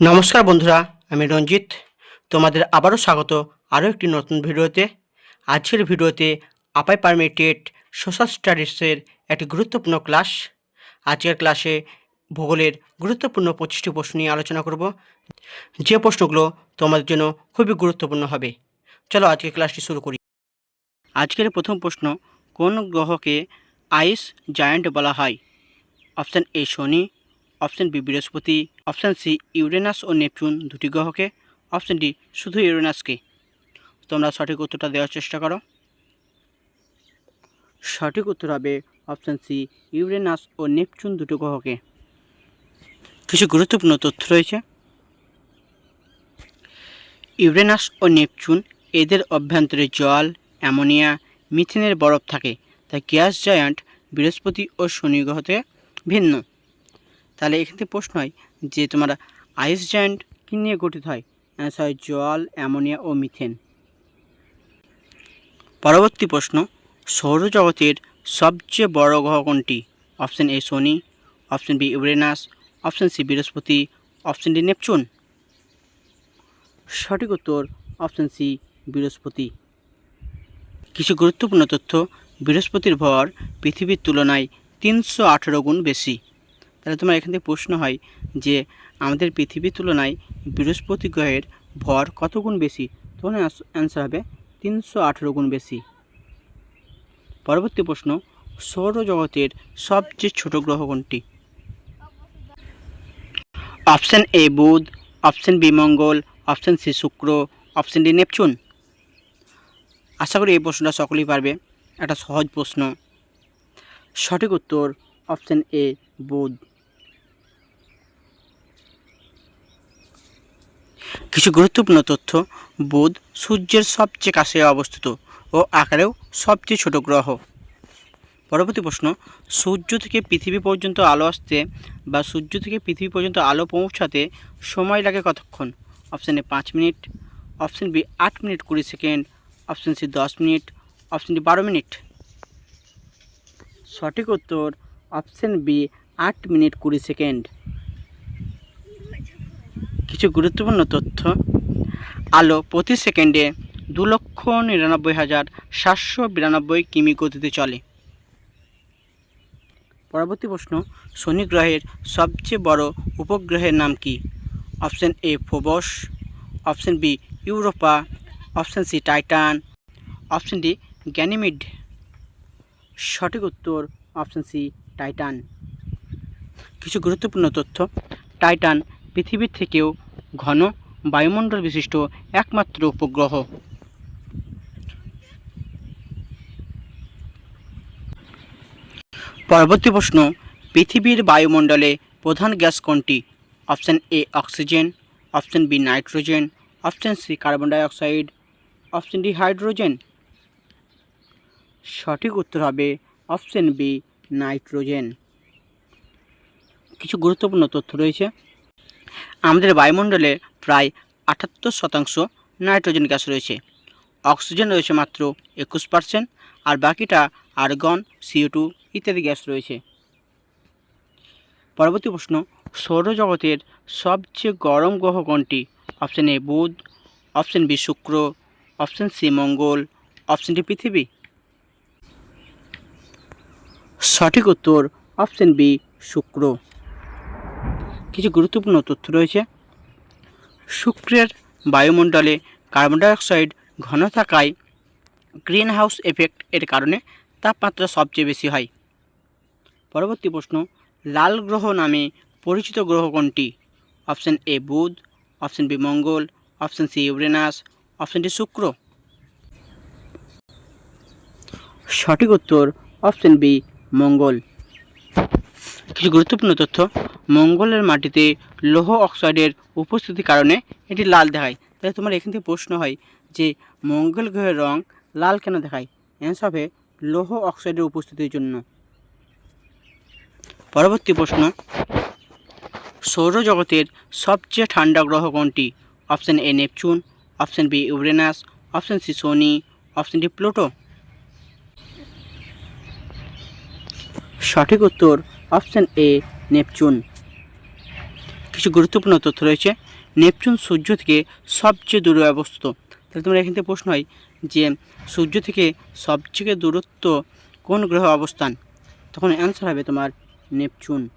নমস্কার বন্ধুরা, আমি রঞ্জিত। তোমাদের আবারও স্বাগত আরও একটি নতুন ভিডিওতে। আজকের ভিডিওতে আপাই পারমিটেড সোশ্যাল স্টাডিজের একটি গুরুত্বপূর্ণ ক্লাস। আজকের ক্লাসে ভূগোলের গুরুত্বপূর্ণ পঁচিশটি প্রশ্ন নিয়ে আলোচনা করব। যে প্রশ্নগুলো তোমাদের জন্য খুবই গুরুত্বপূর্ণ হবে। চলো আজকের ক্লাসটি শুরু করি। আজকের প্রথম প্রশ্ন, কোন গ্রহকে আইস জায়ান্ট বলা হয়? অপশান এ শনি অপশান বি বৃহস্পতি, অপশান সি ইউরেনাস ও নেপচুন দুটি গ্রহকে, অপশান ডি শুধু ইউরেনাসকে। তোমরা সঠিক উত্তরটা দেওয়ার চেষ্টা করো। সঠিক উত্তর হবে অপশান সি ইউরেনাস ও নেপচুন দুটো গ্রহকে। কিছু গুরুত্বপূর্ণ তথ্য রয়েছে। ইউরেনাস ও নেপচুন এদের অভ্যন্তরে জল, অ্যামোনিয়া, মিথেনের বরফ থাকে, তাই গ্যাস জায়ান্ট বৃহস্পতি ও শনি গ্রহ থেকে ভিন্ন। তাহলে এখান থেকে প্রশ্ন হয় যে তোমার আইস জায়ান্ট কী নিয়ে গঠিত হয়? অ্যান্সার হয় জল, অ্যামোনিয়া ও মিথেন। পরবর্তী প্রশ্ন, সৌরজগতের সবচেয়ে বড় গ্রহ কোনটি? Option A Shani option B Uranus option C বৃহস্পতি অপশন ডি নেপচুন। সঠিক উত্তর অপশন সি বৃহস্পতি। কিছু গুরুত্বপূর্ণ তথ্য, বৃহস্পতির ভর পৃথিবীর তুলনায় তিনশো আঠেরো গুণ বেশি। তাহলে তোমার এখান থেকে প্রশ্ন হয় যে আমাদের পৃথিবীর তুলনায় বৃহস্পতি গ্রহের ভর কত গুণ বেশি? তখন অ্যান্সার হবে তিনশো আঠেরো গুণ বেশি। পরবর্তী প্রশ্ন, সৌরজগতের সবচেয়ে ছোট গ্রহ কোনটি? অপশান এ বুধ অপশান বি মঙ্গল অপশান সি শুক্র অপশান ডি নেপচুন। আশা করি এই প্রশ্নটা সকলেই পারবে। একটা সহজ প্রশ্ন। সঠিক উত্তর অপশান এ বুধ। কিছু গুরুত্বপূর্ণ তথ্য, বুধ সূর্যের সবচেয়ে কাছে অবস্থিত ও আকারেও সবচেয়ে ছোট গ্রহ। পরবর্তী প্রশ্ন, সূর্য থেকে পৃথিবী পর্যন্ত আলো আসতে বা সূর্য থেকে পৃথিবী পর্যন্ত আলো পৌঁছাতে সময় লাগে কতক্ষণ? অপশান এ পাঁচ মিনিট, অপশান বি আট মিনিট কুড়ি সেকেন্ড, অপশান সি দশ মিনিট, অপশান ডি বারো মিনিট। সঠিক উত্তর অপশান বি আট মিনিট কুড়ি সেকেন্ড। কিছু গুরুত্বপূর্ণ তথ্য। আলো প্রতি সেকেন্ডে দু লক্ষ নিরানব্বই হাজার সাতশো বিরানব্বই কিমি গতিতে চলে। পরবর্তী প্রশ্ন, শনি গ্রহের সবচেয়ে বড় উপগ্রহের নাম কি? Option A, Phobos. Option B, Europa. Option C, Titan. Option D, Ganymede. সঠিক উত্তর, অপশান সি, টাইটান। কিছু গুরুত্বপূর্ণ তথ্য, টাইটান পৃথিবীর থেকেও ঘন বায়ুমণ্ডল বিশিষ্ট একমাত্র উপগ্রহ। পরবর্তী প্রশ্ন, পৃথিবীর বায়ুমণ্ডলে প্রধান গ্যাস কোনটি? Option A, oxygen, option B, nitrogen, option C, carbon dioxide, option D, hydrogen. সঠিক উত্তর হবে অপশান বি, নাইট্রোজেন। কিছু গুরুত্বপূর্ণ তথ্য রয়েছে। আমাদের বায়ুমণ্ডলে প্রায় আটাত্তর শতাংশ নাইট্রোজেন গ্যাস রয়েছে। অক্সিজেন রয়েছে মাত্র একুশ পার্সেন্ট আর বাকিটা আর্গন, সিও টু ইত্যাদি গ্যাস রয়েছে। পরবর্তী প্রশ্ন, সৌরজগতের সবচেয়ে গরম গ্রহ কোনটি? অপশান এ বুধ, অপশান বি শুক্র, অপশান সি মঙ্গল, অপশান ডি পৃথিবী। সঠিক উত্তর অপশান বি শুক্র। কিছু গুরুত্বপূর্ণ তথ্য রয়েছে। শুক্রের বায়ুমণ্ডলে কার্বন ডাইঅক্সাইড ঘন থাকায় গ্রিন হাউস এফেক্ট এর কারণে তাপমাত্রা সবচেয়ে বেশি হয়। পরবর্তী প্রশ্ন, লাল গ্রহ নামে পরিচিত গ্রহ কোনটি? অপশান এ বুধ, অপশান বি মঙ্গল, option C Uranus, option D শুক্র। সঠিক উত্তর অপশান বি মঙ্গল। কিছু গুরুত্বপূর্ণ তথ্য মঙ্গলের মাটিতে লৌহ অক্সাইডের উপস্থিতির কারণে এটি লাল দেখায়। তাই তোমার এখান থেকে প্রশ্ন হয় যে মঙ্গল গ্রহের রং লাল কেন দেখায়? অ্যান্সার হবে লৌহ অক্সাইডের উপস্থিতির জন্য। পরবর্তী প্রশ্ন, সৌরজগতের সবচেয়ে ঠান্ডা গ্রহ কোনটি? Option A Neptune option B Uranus option C Sony option D Pluto সঠিক উত্তর অপশান এ, নেপচুন। কিছু গুরুত্বপূর্ণ তথ্য রয়েছে। নেপচুন সূর্য থেকে সবচেয়ে দূরে অবস্থিত। তাহলে তোমার এখান থেকে প্রশ্ন হয় যে, সূর্য থেকে সবচেয়ে দূরত্ব কোন গ্রহ অবস্থান? তখন অ্যান্সার হবে তোমার নেপচুন।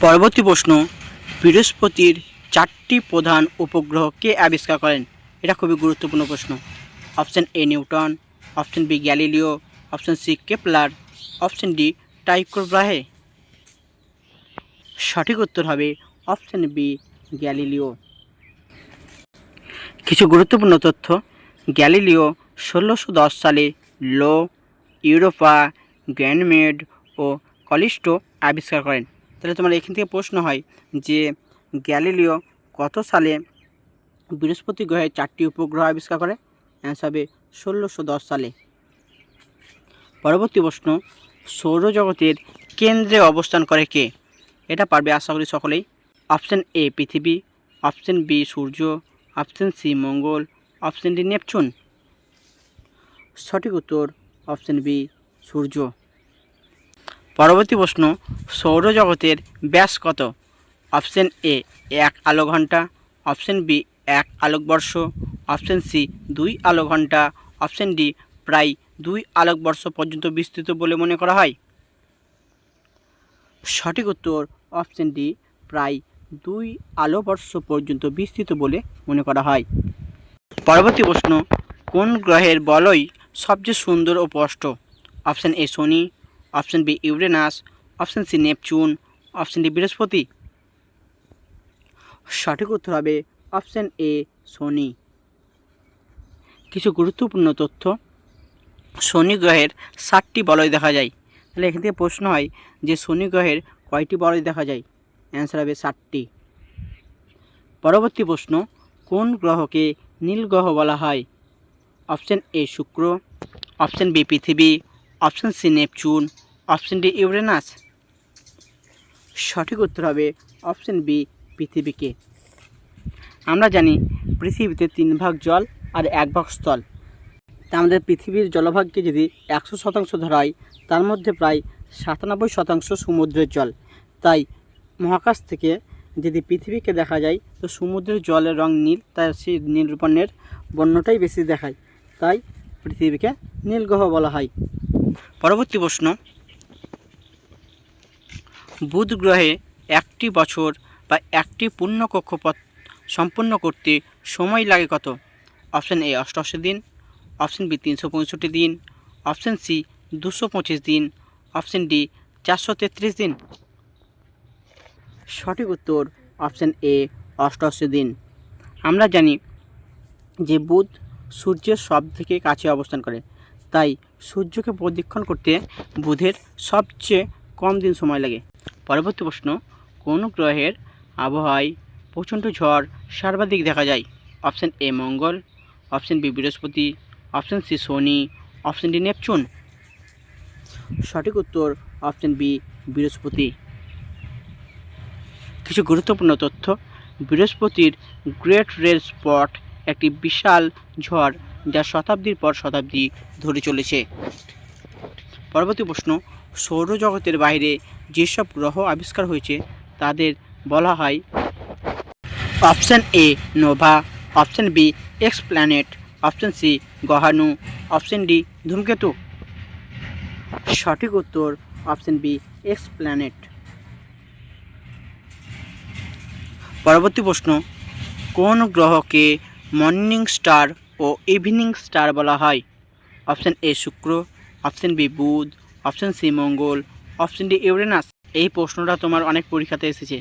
পরবর্তী প্রশ্ন, বৃহস্পতির চারটি প্রধান উপগ্রহ কে আবিষ্কার করেন? এটা খুবই গুরুত্বপূর্ণ প্রশ্ন। Option A Newton, option B Galileo, option C Kepler, option D Tycho Brahe সঠিক উত্তর হবে অপশন বি গ্যালিলিও। কিছু গুরুত্বপূর্ণ তথ্য। গ্যালিলিও ষোলোশো দশ সালে লো, ইউরোপা গ্যানমেড ও কলিস্টো আবিষ্কার করেন। তাহলে তোমার এখান থেকে প্রশ্ন হয় যে গ্যালিলিও কত সালে বৃহস্পতি গ্রহে চারটি উপগ্রহ আবিষ্কার করে? অ্যান্সার হবে ষোলোশো দশ সালে। পরবর্তী প্রশ্ন, সৌরজগতের কেন্দ্রে অবস্থান করে কে? এটা পারবে আশা করি সকলেই। অপশান এ পৃথিবী। অপশন বি সূর্য। অপশন সি মঙ্গল। Option D Neptune. সঠিক উত্তর, অপশন বি সূর্য। পরবর্তী প্রশ্ন, সৌরজগতের ব্যাস কত? অপশান এ এক আলো ঘণ্টা। অপশন বি এক আলোকবর্ষ, অপশন সি দুই আলো ঘণ্টা অপশন ডি প্রায় দুই আলোকবর্ষ পর্যন্ত বিস্তৃত বলে মনে করা হয়। সঠিক উত্তর, অপশন ডি প্রায় দুই আলোবর্ষ পর্যন্ত বিস্তৃত বলে মনে করা হয়। পরবর্তী প্রশ্ন, কোন গ্রহের বলয় সবচেয়ে সুন্দর ও স্পষ্ট? Option A Shani, option B Uranus, option C Neptune, option D বৃহস্পতি। সঠিক উত্তর হবে অপশন এ, শনি। কিছু গুরুত্বপূর্ণ তথ্য। শনি গ্রহের ষাটটি বলয় দেখা যায়। তাহলে এখান থেকে প্রশ্ন হয় যে শনি গ্রহের কয়টি বলয় দেখা যায়? অ্যান্সার হবে ষাটটি পরবর্তী প্রশ্ন, কোন গ্রহকে নীল গ্রহ বলা হয়? অপশন এ, শুক্র। অপশন বি, পৃথিবী। Option C, Neptune. Option D, Uranus. সঠিক উত্তর হবে অপশন বি, পৃথিবীকে। আমরা জানি পৃথিবীতে তিন ভাগ জল আর এক ভাগ স্থল। তা আমাদের পৃথিবীর জলভাগকে যদি একশো শতাংশ ধরা হয়, তার মধ্যে প্রায় সাতানব্বই শতাংশ সমুদ্রের জল। তাই মহাকাশ থেকে যদি পৃথিবীকে দেখা যায়, তো সমুদ্রের জলের রং নীল, তাই সেই নীল বর্ণটাই বেশি দেখায়। তাই পৃথিবীকে নীলগ্রহ বলা হয়। পরবর্তী প্রশ্ন। বুধ গ্রহে একটি বছর বা একটি পূর্ণ কক্ষপথ সম্পূর্ণ করতে সময় লাগে কত? অপশান এ, অষ্টআশি দিন। অপশন বি, তিনশো পঁয়ষট্টি দিন। অপশন সি, দুশো পঁচিশ দিন। অপশন ডি, চারশো তেত্রিশ দিন। সঠিক উত্তর অপশন এ, অষ্টআশি দিন। আমরা জানি যে বুধ সূর্যের সব থেকে কাছে অবস্থান করে। তাই সূর্যকে প্রদক্ষিণ করতে বুধের সবচেয়ে কম দিন সময় লাগে। পরবর্তী প্রশ্ন, কোন গ্রহের আবহাওয়ায় প্রচণ্ড ঝড় সর্বাধিক দেখা যায়। অপশন এ মঙ্গল, অপশন বি বৃহস্পতি, অপশন সি শনি, অপশন ডি নেপচুন। সঠিক উত্তর অপশন বি বৃহস্পতি। কিছু গুরুত্বপূর্ণ তথ্য। বৃহস্পতির গ্রেট রেড স্পট একটি বিশাল ঝড় যা শতাব্দীর পর শতাব্দী ধরে চলেছে। পরবর্তী প্রশ্ন, সৌরজগতের বাইরে যেসব গ্রহ আবিষ্কার হয়েছে, তাদের বলা হয় option A nova, option B X planet option C গহানু option D ধূমকেতু। সঠিক উত্তর অপশন বি এক্স প্ল্যানেট পরবর্তী প্রশ্ন, কোন গ্রহকে মর্নিং স্টার ও ইভিনিং স্টার বলা হয়? অপশন এ শুক্র, অপশন বি বুধ, অপশন সি মঙ্গল, অপশন ডি ইউরেনাস। এই প্রশ্নটা তোমার অনেক পরীক্ষাতে এসেছে।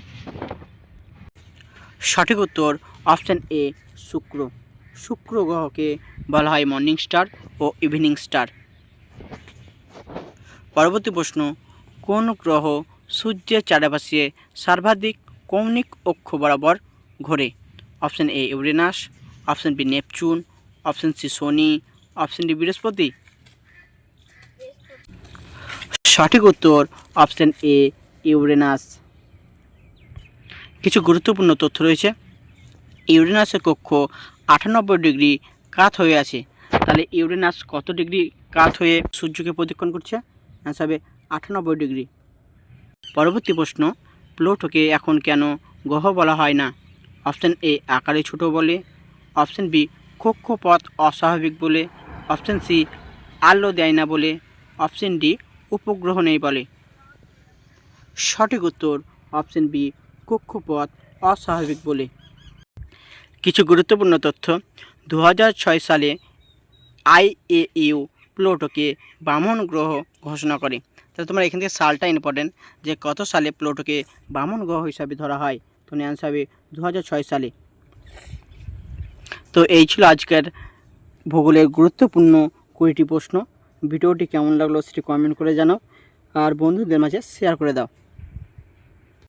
সঠিক উত্তর অপশন এ, শুক্র। শুক্র গ্রহকে বলা হয় মর্নিং স্টার ও ইভিনিং স্টার পরবর্তী প্রশ্ন, কোন গ্রহ সূর্যের চারপাশে সর্বাধিক কৌণিক অক্ষ বরাবর ঘোরে? Option A, Uranus, option B, Neptune, option C, Shani, option D, বৃহস্পতি। সঠিক উত্তর অপশন এ, ইউরেনাস। কিছু গুরুত্বপূর্ণ তথ্য রয়েছে। ইউরেনাসের কক্ষ আটানব্বই ডিগ্রি কাত হয়ে আছে। তাহলে ইউরেনাস কত ডিগ্রি কাত হয়ে সূর্যকে প্রদক্ষিণ করছে? হবে আটানব্বই ডিগ্রি। পরবর্তী প্রশ্ন, প্লুটোকে এখন কেন গ্রহ বলা হয় না? অপশান এ, আকারে ছোট বলে। অপশান বি, কক্ষপথ অস্বাভাবিক বলে। অপশান সি, আলো দেয় না বলে। অপশান ডি, উপগ্রহ নেই বলে। সঠিক উত্তর অপশান বি কক্ষপথ অস্বাভাবিক বলে। কিছু গুরুত্বপূর্ণ তথ্য। দু হাজার ছয় সালে আইএইউ প্লুটোকে বামন গ্রহ ঘোষণা করে। তাহলে তোমরা এখান থেকে সালটা ইম্পর্টেন্ট, যে কত সালে প্লুটোকে বামন গ্রহ হিসাবে ধরা হয়, তো অ্যান্সার হবে দু সালে। তো এই ছিল আজকের ভূগোলের গুরুত্বপূর্ণ কুড়িটি প্রশ্ন। ভিডিওটি কেমন লাগল সেটি কমেন্ট করে জানাও। আর বন্ধুদের মাঝে শেয়ার করে দাও।